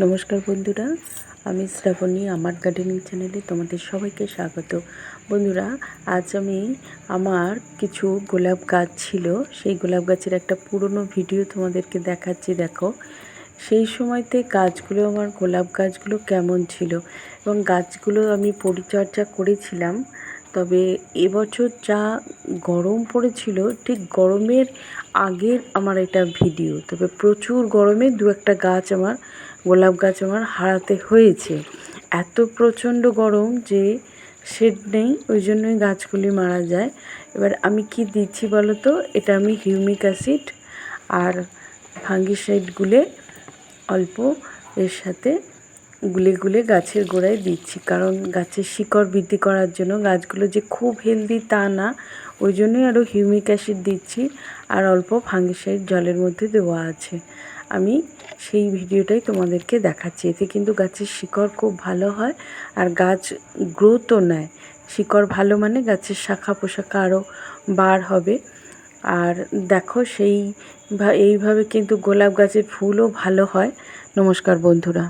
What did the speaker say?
নমস্কার বন্ধুরা, আমি শ্রাবণী আমার গার্ডেনিং চ্যানেলে তোমাদের সবাইকে স্বাগত। বন্ধুরা, আজ আমি আমার কিছু গোলাপ গাছ ছিল, সেই গোলাপ গাছের একটা পুরনো ভিডিও তোমাদেরকে দেখাচ্ছি, দেখো। সেই সময়তে গাছগুলো, আমার গোলাপ গাছগুলো কেমন ছিল এবং গাছগুলো আমি পরিচর্যা করেছিলাম। তবে এবছর যা গরম পড়েছিল, ঠিক গরমের আগের আমার এটা ভিডিও। তবে প্রচুর গরমে দু একটা গাছ আমার, গোলাপ গাছ আমার হারাতে হয়েছে। এত প্রচণ্ড গরম যে শেড নেই, ওই জন্যই গাছগুলি মারা যায়। এবার আমি কি দিচ্ছি বলো তো এটা আমি হিউমিক অ্যাসিড আর ফাঙ্গিসাইড গুলে অল্প এর সাথে গুলে গুলে গাছের গোড়ায় দিচ্ছি। কারণ গাছের শিকড় বৃদ্ধি করার জন্য গাছগুলো যে খুব হেলদি তা না, ওই জন্যই আরও হিউমিক অ্যাসিড দিচ্ছি আর অল্প ফাঙ্গিসাইড জলের মধ্যে দেওয়া আছে। আমি সেই ভিডিওটাই তোমাদেরকে দেখাচ্ছি। এতে কিন্তু গাছের শিকড় খুব ভালো হয় আর গাছ গ্রোথও নেয়। শিকড় ভালো মানে গাছের শাখা পোশাখা আরও বার হবে। আর দেখো সেই এইভাবে কিন্তু গোলাপ গাছের ফুলও ভালো হয়। নমস্কার বন্ধুরা।